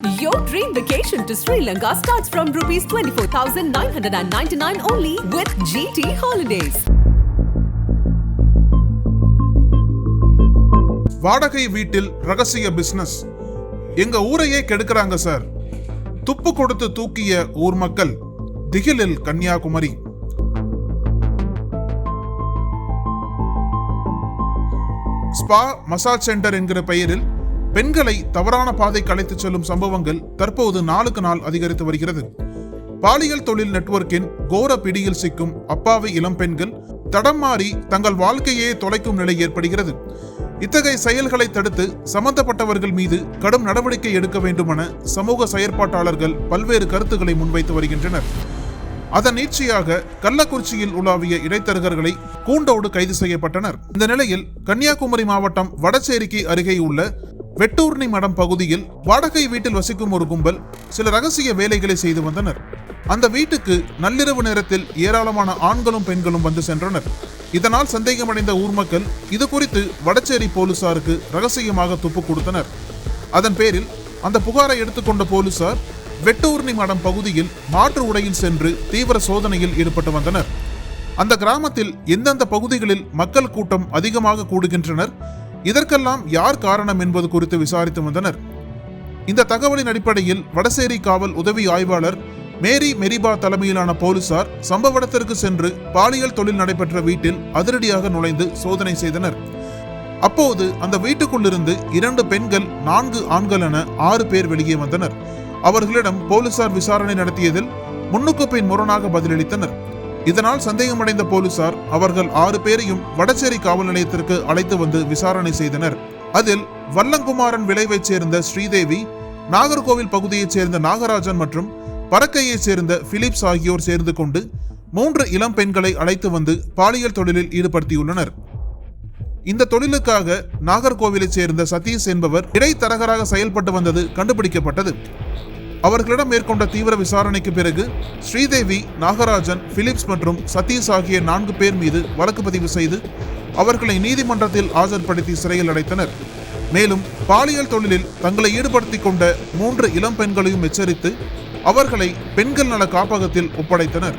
Your dream vacation to Sri Lanka starts from rupees 24,999 only with GT Holidays. வாடகை வீட்டில் ரகசிய business எங்க ஊரையே கெடுக்கிறாங்க சார் துப்பு கொடுத்து தூக்கிய ஊர் மக்கள் திகிலில் கன்னியாகுமரி. ஸ்பா மசாஜ் சென்டர் என்கிற பெயரில் பெண்களை தவறான பாதை கலைத்து செல்லும் சம்பவங்கள் தற்போது நாளுக்கு நாள் அதிகரித்து வருகிறது. பாலியல் தொழில் நெட்வொர்க்கின் கோர பிடியில் சிக்கும் அப்பாவி இளம் பெண்கள் தடம் மாறி தங்கள் வாழ்க்கையே தொலைக்கும் நிலை ஏற்படுகிறது. இத்தகைய செயல்களை தடுத்து சம்பந்தப்பட்டவர்கள் மீது கடும் நடவடிக்கை எடுக்க வேண்டுமென சமூக செயற்பாட்டாளர்கள் பல்வேறு கருத்துக்களை முன்வைத்து வருகின்றனர். அதன் நீட்சியாக கள்ளக்குறிச்சியில் உலாவிய இடைத்தரகர்களை கூண்டோடு கைது செய்யப்பட்டனர். இந்த நிலையில் கன்னியாகுமரி மாவட்டம் வடசேரிக்கு அருகே உள்ள வெட்டூர்ணி மடம் பகுதியில் வாடகை வீட்டில் வசிக்கும் ஒரு கும்பல் சில ரகசிய வேலைகளை செய்து வந்தனர். அந்த வீட்டுக்கு நள்ளிரவு நேரத்தில் ஏராளமான ஆண்களும் பெண்களும் வந்து சென்றனர். இதனால் சந்தேகமடைந்த ஊர் மக்கள் இது குறித்து வடச்சேரி போலீசாருக்கு ரகசியமாக துப்பு கொடுத்தனர். அதன் பேரில் அந்த புகாரை எடுத்துக்கொண்ட போலீசார் வெட்டூர்ணி மடம் பகுதியில் மாற்று உடையில் சென்று தீவிர சோதனையில் ஈடுபட்டு வந்தனர். அந்த கிராமத்தில் எந்தெந்த பகுதிகளில் மக்கள் கூட்டம் அதிகமாக கூடுகின்றனர் இதற்கெல்லாம் யார் காரணம் என்பது குறித்து விசாரித்து வந்தனர். இந்த தகவலின் அடிப்படையில் வடசேரி காவல் உதவி ஆய்வாளர் மேரி மெரிபா தலைமையிலான போலீசார் சம்பவ இடத்திற்கு சென்று பாலியல் தொழில் நடைபெற்ற வீட்டில் அதிரடியாக நுழைந்து சோதனை செய்தனர். அப்போது அந்த வீட்டுக்குள்ளிருந்து இரண்டு பெண்கள் நான்கு ஆண்கள் என ஆறு பேர் வெளியே வந்தனர். அவர்களிடம் போலீசார் விசாரணை நடத்தியதில் முன்னுக்கு பின் முரணாக பதிலளித்தனர். இதனால் சந்தேகமடைந்த போலீசார் அவர்கள் ஆறு பேரையும் வடச்சேரி காவல் நிலையத்திற்கு அழைத்து வந்து விசாரணை செய்தனர். அதில் வல்லங்குமாரன் விளைவைச் சேர்ந்த ஸ்ரீதேவி நாகர்கோவில் பகுதியைச் சேர்ந்த நாகராஜன் மற்றும் பறக்கையைச் சேர்ந்த பிலிப்ஸ் ஆகியோர் சேர்ந்து கொண்டு மூன்று இளம் பெண்களை அழைத்து வந்து பாலியல் தொழிலில் ஈடுபடுத்தியுள்ளனர். இந்த தொழிலுக்காக நாகர்கோவிலைச் சேர்ந்த சதீஷ் என்பவர் இடைத்தரகராக செயல்பட்டு வந்தது கண்டுபிடிக்கப்பட்டது. அவர்களிடம் மேற்கொண்ட தீவிர விசாரணைக்கு பிறகு ஸ்ரீதேவி நாகராஜன் பிலிப்ஸ் மற்றும் சதீஷ் ஆகிய நான்கு பேர் மீது வழக்கு பதிவு செய்து அவர்களை நீதிமன்றத்தில் ஆஜர்படுத்தி சிறையில் அடைத்தனர். மேலும் பாலியல் தொழிலில் தங்களை ஈடுபடுத்தி கொண்ட மூன்று இளம் பெண்களையும் எச்சரித்து அவர்களை பெண்கள் நல காப்பகத்தில் ஒப்படைத்தனர்.